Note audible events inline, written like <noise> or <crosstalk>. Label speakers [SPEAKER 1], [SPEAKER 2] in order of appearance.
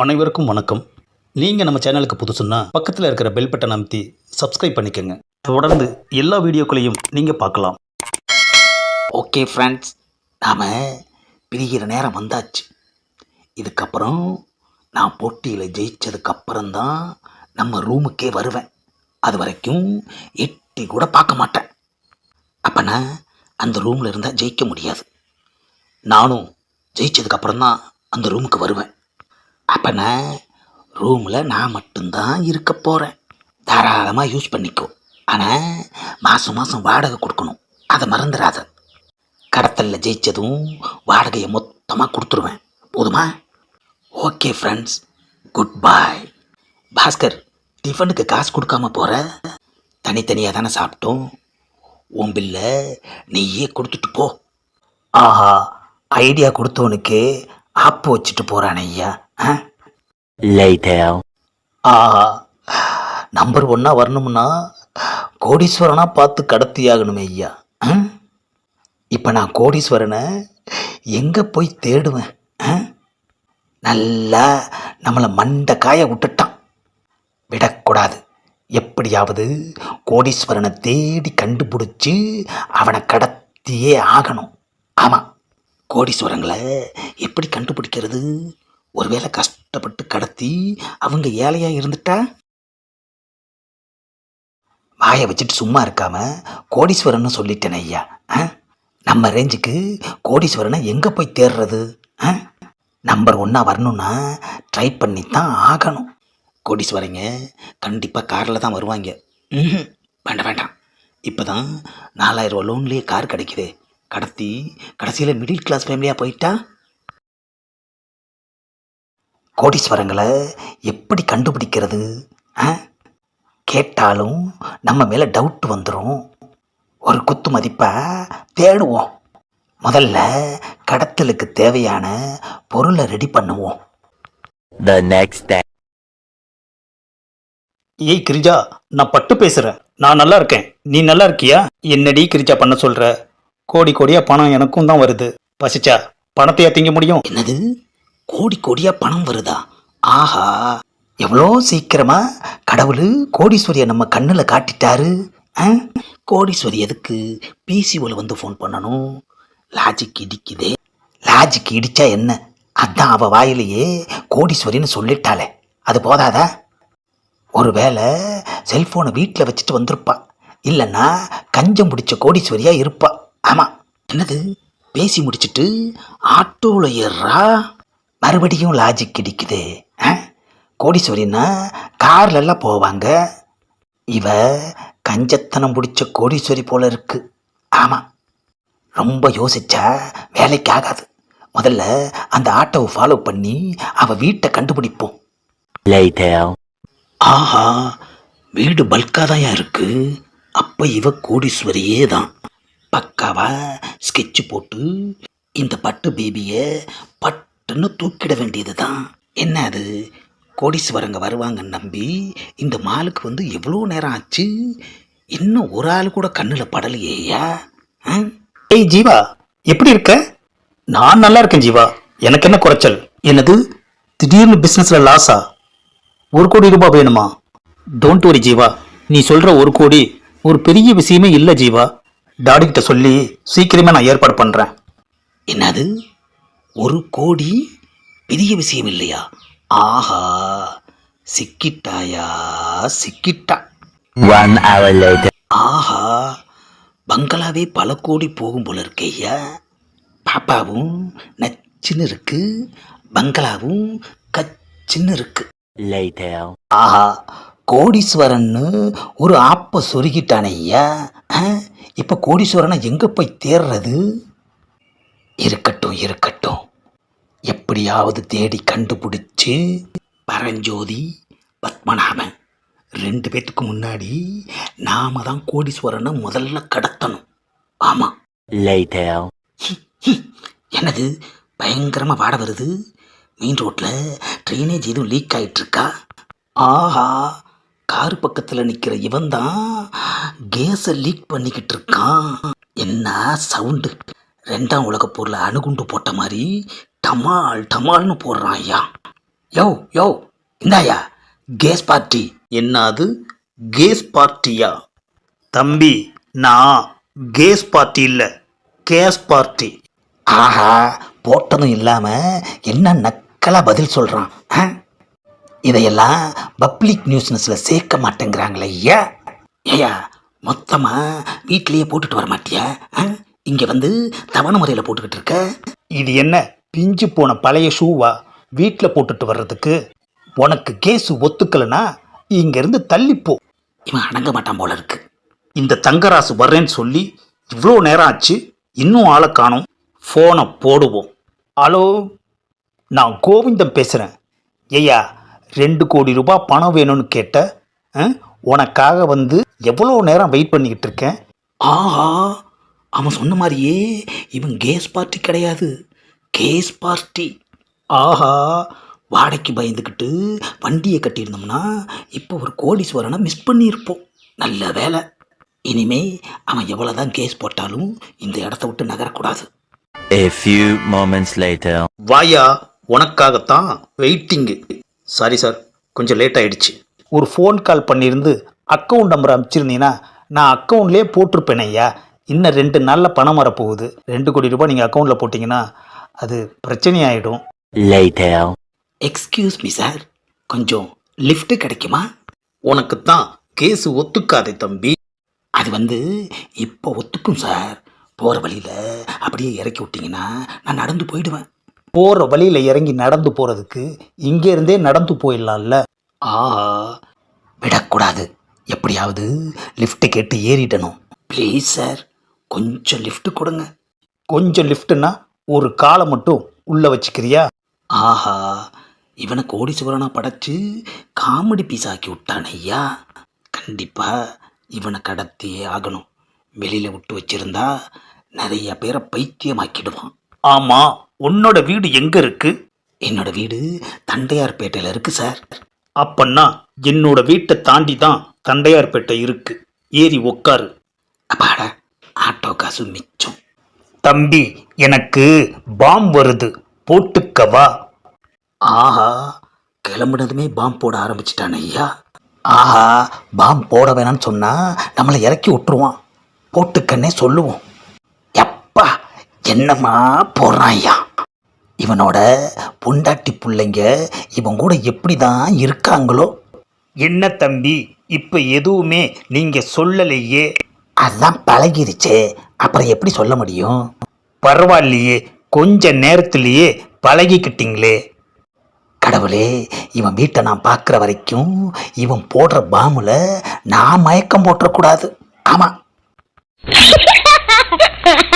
[SPEAKER 1] அனைவருக்கும் வணக்கம். நீங்கள் நம்ம சேனலுக்கு புதுசுன்னா பக்கத்தில் இருக்கிற பெல் பட்டன் அமைத்தி சப்ஸ்கிரைப் பண்ணிக்கோங்க. தொடர்ந்து எல்லா வீடியோக்களையும் நீங்கள் பார்க்கலாம்.
[SPEAKER 2] ஓகே ஃப்ரெண்ட்ஸ் நாம் பிரிகிற நேரம் வந்தாச்சு. இதுக்கப்புறம் நான் போட்டியில் ஜெயிச்சதுக்கப்புறம்தான் நம்ம ரூமுக்கே வருவேன். அது வரைக்கும் எட்டி கூட பார்க்க மாட்டேன். அப்போனா அந்த ரூமில் இருந்தால் ஜெயிக்க முடியாது. நானும் ஜெயிச்சதுக்கப்புறம் தான் அந்த ரூமுக்கு வருவேன். அப்போனா ரூமில் நான் மட்டும்தான் இருக்க போகிறேன் தாராளமாக யூஸ் பண்ணிக்கோ. ஆனால் மாதம் மாதம் வாடகை கொடுக்கணும். அதை மறந்துடாத. கடத்தலில் ஜெயித்ததும் வாடகையை மொத்தமாக கொடுத்துருவேன். போதுமா? Okay friends good bye Bhaskar டிஃபனுக்கு காசு கொடுக்காம போகிற தனித்தனியாக தானே சாப்பிட்டோம். உன் பில்லை நீயே கொடுத்துட்டு போ. ஆஹா ஐடியா கொடுத்தவனுக்கு ஆப்பு வச்சுட்டு போகிறான் ஐயா. ஆ ஆஹா நம்பர் ஒன்னாக வரணும்னா கோடீஸ்வரனா பார்த்து கடத்தி ஆகணுமே ஐயா இப்போ நான் கோடீஸ்வரனை எங்கே போய் தேடுவேன்? நல்லா நம்மளை மண்டை காய விட்டுட்டான். விடக்கூடாது. எப்படியாவது கோடீஸ்வரனை தேடி கண்டுபிடிச்சி அவனை கடத்தியே ஆகணும். ஆமாம் கோடீஸ்வரங்களை எப்படி கண்டுபிடிக்கிறது? ஒருவேளை கஷ்டப்பட்டு கடத்தி அவங்க ஏழையாக இருந்துட்டா? வாயை வச்சுட்டு சும்மா இருக்காம கோடீஸ்வரன் சொல்லிட்டேன் ஐயா. ஆ? நம்ம ரேஞ்சுக்கு கோடீஸ்வரனை எங்கே போய் தேடுறது ஆ? நம்பர் ஒன்றா வரணும்னா ட்ரை பண்ணி தான் ஆகணும். கோடீஸ்வரங்க கண்டிப்பாக காரில் தான் வருவாங்க. ம்ஹும். வேண்டாம் வேண்டாம். இப்போ தான் நாலாயிரம் ரூபா லோன்லேயே கார் கிடைக்குது. கடத்தி கடைசியில் மிடில் கிளாஸ் ஃபேமிலியாக போயிட்டா? கோடீஸ்வரங்களை எப்படி கண்டுபிடிக்கிறது? ஆ? கேட்டாலும் நம்ம மேலே டவுட் வந்துடும் ஒரு குத்து மதிப்பாக தேடுவோம். முதல்ல கடத்தலுக்கு தேவையான பொருளை ரெடி பண்ணுவோம்.
[SPEAKER 3] The next day.
[SPEAKER 1] ஏய் கிரிஜா நான் பட்டு பேசுகிறேன் நான் நல்லா இருக்கேன். நீ நல்லா இருக்கியா? என்னடி கிரிஜா பண்ண சொல்கிற கோடி கோடியாக பணம் எனக்கும் தான் வருது. பசிச்சா பணத்தையா திங்க முடியும்?
[SPEAKER 2] என்னது? கோடி கோடியாக பணம் வருதா? ஆஹா எவ்வளோ சீக்கிரமாக கடவுள் கோடீஸ்வரியை நம்ம கண்ணில் காட்டிட்டாரு ஆ? கோடீஸ்வரி எதுக்கு பிசிஓவில் வந்து ஃபோன் பண்ணணும்? லாஜிக் இடிக்குதே. லாஜிக் இடித்தா என்ன? அதான் அவள் வாயிலேயே கோடீஸ்வரின்னு சொல்லிட்டாளே. அது போதாதா? ஒருவேளை செல்ஃபோனை வீட்டில் வச்சுட்டு வந்திருப்பா. இல்லைன்னா கஞ்சம் பிடிச்ச கோடீஸ்வரியாக இருப்பா. ஆமாம் என்னது? பேசி முடிச்சிட்டு ஆட்டோவில் ஏறா மறுபடியும் லாஜிக் இடிக்குது. ஆ? கோடீஸ்வரின்னா கார்லெல்லாம் போவாங்க. இவ கஞ்சத்தனம் பிடிச்ச கோடீஸ்வரி போல இருக்கு. ஆமாம் ரொம்ப யோசிச்சா வேலைக்கு ஆகாது. முதல்ல அந்த ஆட்டோவை ஃபாலோ பண்ணி அவ வீட்டை கண்டுபிடிப்போம். ஆஹா வீடு பல்காக தான் இருக்கு. அப்போ இவ கோடீஸ்வரியே தான். பக்காவா ஸ்கெட்ச் போட்டு இந்த பட்டு பேபியை பட்டுன்னு தூக்கிட வேண்டியது தான் என்ன அது? கோடீஸ்வரங்க வருவாங்கன்னு நம்பி இந்த மாலுக்கு வந்து எவ்வளோ நேரம் ஆச்சு? இன்னும் ஒரு ஆள் கூட கண்ணில் படலையேயா?
[SPEAKER 1] ஏய் ஜீவா எப்படி இருக்க? நான் நல்லா இருக்கேன் ஜீவா. எனக்கு என்ன குறைச்சல்? என்னது? திடீர்னு பிஸ்னஸில் லாஸா ஒரு கோடி ரூபாய் வேணுமா? Don't worry Jeeva. நீ சொல்கிற ஒரு கோடி ஒரு பெரிய விஷயமே இல்லை ஜீவா. டாடி கிட்ட சொல்லி சீக்கிரமே நான் ஏற்பாடு பண்ணுறேன்
[SPEAKER 2] என்னது? ஒரு கோடி பெரிய விஷயம் இல்லையா? ஆஹா சிக்கிட்டாயா சிக்கிட்டா. ஆஹா பங்களாவே பல கோடி போகும் போல இருக்கேய்யா பாப்பாவும் நச்சுன்னு இருக்கு பங்களாவும் கச்சுன்னு இருக்கு. ஆஹா கோடீஸ்வரன்னு ஒரு ஆப்பை சொருகிட்டானே ஐயா. இப்போ கோடீஸ்வரனை எங்கே போய் தேடுறது இருக்கட்டும் இருக்கட்டும். எப்படியாவது தேடி கண்டுபிடிச்சு பரஞ்சோதி பத்மநாபன் ரெண்டு பேத்துக்கு முன்னாடி நாம தான் கோடீஸ்வரனை முதல்ல கடத்தணும். ஆமாம். என்னது? பயங்கரமாக வாட வருது? மெயின் ரோட்டில் ட்ரைனேஜ் எதுவும் லீக் ஆயிட்டிருக்கா? ஆஹா. கார் பக்கத்தில் நிற்கிற இவன் தான் கேஸை லீக் பண்ணிக்கிட்டு இருக்கான். என்ன சவுண்டு ரெண்டாம் உலகப் போரில் அணுகுண்டு போட்ட மாதிரி டமால் டமால்னு போடுறான் ஐயா. யோ யோ இந்தாயா கேஸ் பார்ட்டி.
[SPEAKER 1] என்னது? கேஸ் பார்ட்டியா? தம்பி நான் கேஸ் பார்ட்டி இல்லை கேஸ் பார்ட்டி.
[SPEAKER 2] ஆஹா போட்டதும் இல்லாம என்ன நக்கலா பதில் சொல்றான் ஆ? இதையெல்லாம் பப்ளிக் நியூஸ்னஸ்ல சேர்க்க மாட்டேங்கிறாங்களே ஐயா. ஐயா மொத்தமா வீட்லயே போட்டுட்டு வர மாட்டியா? இங்க வந்து தவணை முறையில் போட்டுக்கிட்டு இருக்க.
[SPEAKER 1] இது என்ன? பிஞ்சு போன பழைய ஷூவா வீட்டில் போட்டுட்டு வர்றதுக்கு உனக்கு கேஸு ஒத்துக்கலைன்னா இங்கேருந்து தள்ளிப்போ
[SPEAKER 2] இவன் அடங்க மாட்டான் போல இருக்கு.
[SPEAKER 1] இந்த தங்கராசு வர்றேன்னு சொல்லி இவ்வளோ நேரம் ஆச்சு இன்னும் ஆளை காணோம். ஃபோனை போடுவோம். ஹலோ நான் கோவிந்தம் பேசுகிறேன் ஐயா ரெண்டு கோடி ரூபாய் பணம் வேணும்னு கேட்ட உனக்காக வந்து எவ்வளோ நேரம் வெயிட் பண்ணிக்கிட்டு இருக்கேன்?
[SPEAKER 2] ஆஹா அவன் சொன்ன மாதிரியே இவன் கேஸ் பார்ட்டி கிடையாது. Case party.
[SPEAKER 1] ஆஹா
[SPEAKER 2] வாடகைக்கு பயந்துக்கிட்டு வண்டியை கட்டியிருந்தோம்னா இப்போ ஒரு கோடீஸ்வரனை மிஸ் பண்ணியிருப்போம். நல்ல வேலை. இனிமே அவன் எவ்வளோதான் கேஸ் போட்டாலும் இந்த இடத்த விட்டு நகரக்கூடாது.
[SPEAKER 3] A few moments later.
[SPEAKER 1] வாயா உனக்காகத்தான் வெயிட்டிங்கு சாரி சார் கொஞ்சம் லேட் ஆயிடுச்சு. ஒரு ஃபோன் கால் பண்ணியிருந்து அக்கௌண்ட் நம்பர் அனுப்பிச்சிருந்தீங்கன்னா நான் அக்கௌண்ட்லேயே போட்டிருப்பேனே ஐயா. இன்னும் ரெண்டு நாளில் பணம் வரப்போகுது. ரெண்டு கோடி ரூபாய் நீங்கள் அக்கௌண்ட்டில் போட்டிங்கன்னா அது பிரச்சனையாயிடும்.
[SPEAKER 2] எக்ஸ்கியூஸ் மீ சார் கொஞ்சம் லிஃப்ட் கிடைக்குமா?
[SPEAKER 1] உனக்கு தான் கேஸு ஒத்துக்காதே தம்பி.
[SPEAKER 2] அது வந்து இப்போ ஒத்துக்கும் சார் போகிற வழியில் அப்படியே இறக்கி விட்டீங்கன்னா நான் நடந்து போயிடுவேன்.
[SPEAKER 1] போகிற வழியில் இறங்கி நடந்து போகிறதுக்கு இங்கேருந்தே நடந்து போயிடலாம்ல.
[SPEAKER 2] ஆஹா. விடக்கூடாது. எப்படியாவது லிஃப்ட் கேட்டு ஏறிடணும். ப்ளீஸ் சார் கொஞ்சம் லிஃப்ட் கொடுங்க.
[SPEAKER 1] கொஞ்சம் லிஃப்ட்டுன்னா ஒரு காலை மட்டும் உள்ளே வச்சுக்கிறியா?
[SPEAKER 2] ஆஹா இவனை கோடீஸ்வரனா படைச்சு காமெடி பீஸ் ஆக்கி விட்டான் ஐயா. கண்டிப்பாக இவனை கடத்தியே ஆகணும். வெளியில் விட்டு வச்சிருந்தா நிறைய பேரை பைத்தியமாக்கிடுவான்.
[SPEAKER 1] ஆமாம் உன்னோட வீடு எங்கே இருக்குது
[SPEAKER 2] என்னோட வீடு தண்டையார்பேட்டையில் இருக்கு சார்.
[SPEAKER 1] அப்பன்னா என்னோட வீட்டை தாண்டி தான் தண்டையார்பேட்டை இருக்கு. ஏறி உக்காரு.
[SPEAKER 2] அப்பாடா ஆட்டோ காசு மிச்சம்.
[SPEAKER 1] தம்பி எனக்கு பாம் வருது. போட்டுக்கவா?
[SPEAKER 2] ஆஹா கிளம்புனதுமே பாம் போட ஆரம்பிச்சிட்டான் ஐயா. ஆஹா பாம் போட வேணாம்னு சொன்னா நம்மளை இறக்கி விட்டுருவான். போட்டுக்கன்னே சொல்லுவோம். எப்பா என்னம்மா போடுறான் ஐயா? இவனோட பொண்டாட்டி பிள்ளைங்க இவன் கூட எப்படி தான் இருக்காங்களோ?
[SPEAKER 1] என்ன தம்பி இப்போ எதுவுமே நீங்கள் சொல்லலையே.
[SPEAKER 2] அதான் பழகிருச்சே. அப்புறம் எப்படி சொல்ல முடியும்?
[SPEAKER 1] பரவாயில்லையே. கொஞ்ச நேரத்திலேயே பழகிக்கிட்டீங்களே.
[SPEAKER 2] கடவுளே இவன் வீட்டை நான் பார்க்குற வரைக்கும் இவன் போடுற பாம்பில் நான் மயக்கம் போட்டுறக்கூடாது. ஆமாம் <laughs>